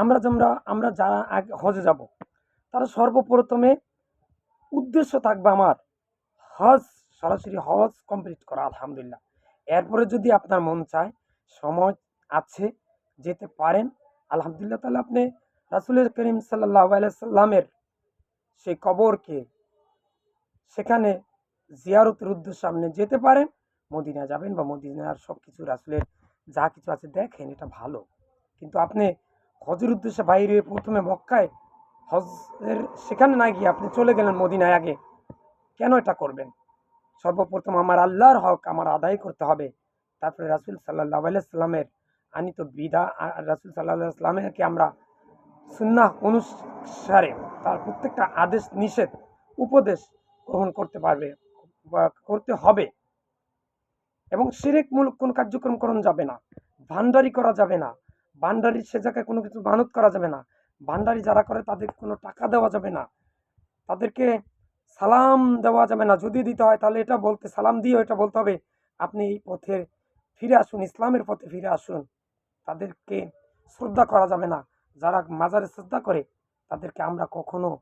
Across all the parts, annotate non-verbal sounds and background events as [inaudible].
আমরা যেমরা আমরা যারা আগে হজে যাব, তারা সর্বপ্রথমে উদ্দেশ্য থাকবে আমার হজ, সরাসরি হজ কমপ্লিট করা, আলহামদুলিল্লাহ। এরপরে যদি আপনার মন চায়, সময় আছে, যেতে পারেন, আলহামদুলিল্লাহ, তাহলে আপনি রাসুলের করিম সাল্লাহ সাল্লামের সেই কবরকে সেখানে জিয়ারতের উদ্দেশ্যে আপনি যেতে পারেন মদিনা যাবেন বা মদিনার সব কিছু রাসুলের যা কিছু আছে দেখেন, এটা ভালো। কিন্তু আপনি হজের উদ্দেশ্যে বাইরে প্রথমে মক্কায় হজের সেখানে না গিয়ে আপনি চলে গেলেন মদিনায় আগে। কেন এটা করবেন? সর্বপ্রথম আমার আল্লাহর হক আমার আদায় করতে হবে। তারপরে রাসুল সাল্লাহ আলাইসাল্লামের আনিত বিদা রাসুল সাল্লাহ সাল্লামেরকে আমরা সুন্নাহ অনুসারে তার প্রত্যেকটা আদেশ, নিষেধ, উপদেশ গ্রহণ করতে পারবে করতে হবে। এবং সিরেকমূলক কোনো কার্যক্রম করানো যাবে না, ভান্ডারি করা যাবে না। ভান্ডারি সে জায়গায় কোনো কিছু মানত করা যাবে না। ভান্ডারি যারা করে তাদের কোনো টাকা দেওয়া যাবে না। তাদেরকে সালাম দেওয়া যাবে না। যদি দিতে হয় তাহলে এটা বলতে, সালাম দিয়ে এটা বলতে হবে, আপনি এই পথে ফিরে আসুন, ইসলামের পথে ফিরে আসুন। তাদেরকে শ্রদ্ধা করা যাবে না। যারা মাজারে শ্রদ্ধা করে, তাদেরকে আমরা কখনো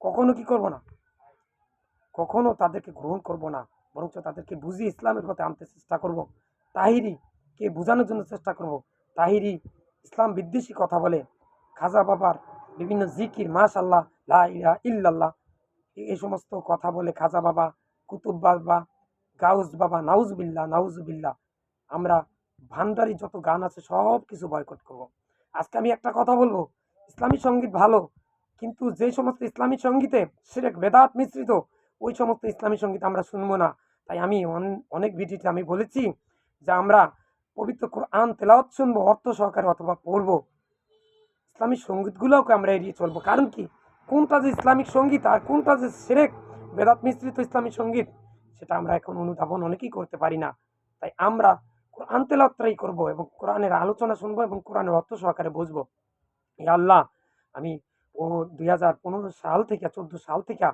কখনো কি করব না? কখনো তাদেরকে গ্রহণ করব না। বরঞ্চ তাদেরকে বুঝিয়ে ইসলামের পথে আনতে চেষ্টা করব। তাহিরিকে বোঝানোর জন্য চেষ্টা করব। তাহিরি, ইসলাম বিদ্বেষী কথা বলে। খাজা বাবার বিভিন্ন জিকির মাশাল্লাহ লা ইলাহা ইল্লাল্লাহ এই সমস্ত কথা বলে খাজা বাবা, কুতুব বাবা গাউজ বাবা নাউজবিল্লা নাউজবিল্লা আমরা ভান্ডারি যত গান আছে সব কিছু বয়কট করব। আজকে আমি একটা কথা বলব, ইসলামী সংগীত ভালো, কিন্তু যে সমস্ত ইসলামী সঙ্গীতে সেরেক বেদাত মিশ্রিত, ওই সমস্ত ইসলামী সংগীত আমরা শুনব না। তাই আমি অন- অনেক ভিডিওতে আমি বলেছি যে আমরা পবিত্র কোরআন তেলাওয়াত শুনব, অর্থ সহকারে অথবা পড়ব। ইসলামিক সঙ্গীতগুলোকে আমরা এড়িয়ে চলবো। কারণ কি? কোনটা যে ইসলামিক সংগীত আর কোনটা যে সেরেক, বেদাত মিশ্রিত ইসলামিক সংগীত, সেটা আমরা এখন অনুধাবন অনেকেই করতে পারি না। তাই আমরা কোরআন তেলাওয়াতটাই করব এবং কোরআনের আলোচনা শুনব এবং কোরআনের অর্থ সহকারে বুঝব। এই আল্লাহ, আমি ও দুই হাজার পনেরো সাল থেকে, চোদ্দ সাল থেকে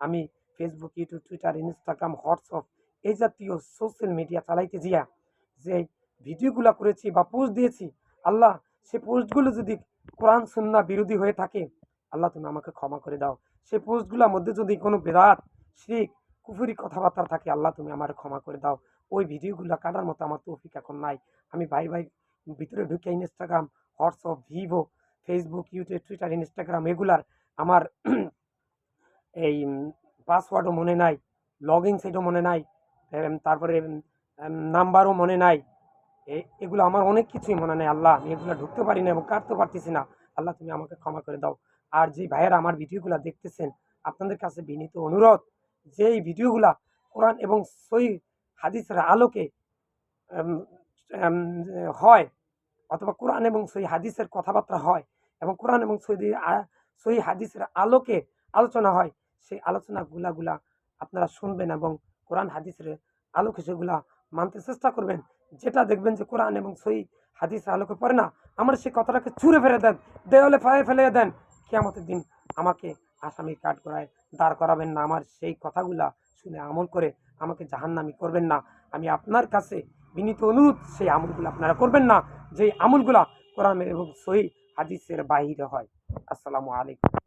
আমি Facebook YouTube Twitter Instagram WhatsApp এই জাতীয় সোশ্যাল মিডিয়া চালাইতে গিয়া যে ভিডিওগুলো করেছি বা পোস্ট দিয়েছি, আল্লাহ সে পোস্টগুলো যদি কোরআন সুন্না বিরোধী হয়ে থাকে, আল্লাহ তুমি আমাকে ক্ষমা করে দাও। সে পোস্টগুলোর মধ্যে যদি কোনো বেদাত শিখ কুফুরি কথাবার্তা থাকে, আল্লাহ তুমি আমার ক্ষমা করে দাও। ওই ভিডিওগুলো কাটার মতো আমার তৌফিক এখন নাই। আমি ভাই ভাই ভিতরে ঢুকে Instagram WhatsApp Vivo Facebook YouTube Twitter Instagram এগুলার আমার [clears throat] এই পাসওয়ার্ডও মনে নাই লগ ইন সেটও মনে নাই তারপরে নাম্বারও মনে নাই। এগুলো আমার অনেক কিছুই মনে নেই, আল্লাহ, আমি এগুলো ঢুকতে পারি না এবং কাটতে পারতেছি না। আল্লাহ, তুমি আমাকে ক্ষমা করে দাও। আর যে ভাইয়েরা আমার ভিডিওগুলো দেখতেছেন, আপনাদের কাছে বিনীত অনুরোধ, যে এই ভিডিওগুলা কোরআন এবং সই হাদিসের আলোকে হয় অথবা কোরআন এবং সই হাদিসের কথাবার্তা হয় এবং কোরআন এবং সই সই হাদিসের আলোকে আলোচনা হয়, সেই আলোচনাগুলাগুলা আপনারা শুনবেন এবং কোরআন হাদিসের আলোকে সেগুলা মানতে চেষ্টা করবেন। যেটা দেখবেন যে কোরআন এবং সই হাদিস আলোকে পড়ে না, আমার সেই কথাটাকে ছুঁড়ে ফেলে দেন দেওয়ালে ফেলে ফেলে দেন, কেয়ামতের দিন আমাকে আসামি কাঠ করায় দাঁড় করাবেন না, আমার সেই কথাগুলা শুনে আমল করে আমাকে জাহান্নামি করবেন না। আমি আপনার কাছে বিনীত অনুরোধ, সেই আমলগুলো আপনারা করবেন না যে আমলগুলা কোরআন এবং সহি হাদিসের বাহিরে হয়। আসসালামু আলাইকুম।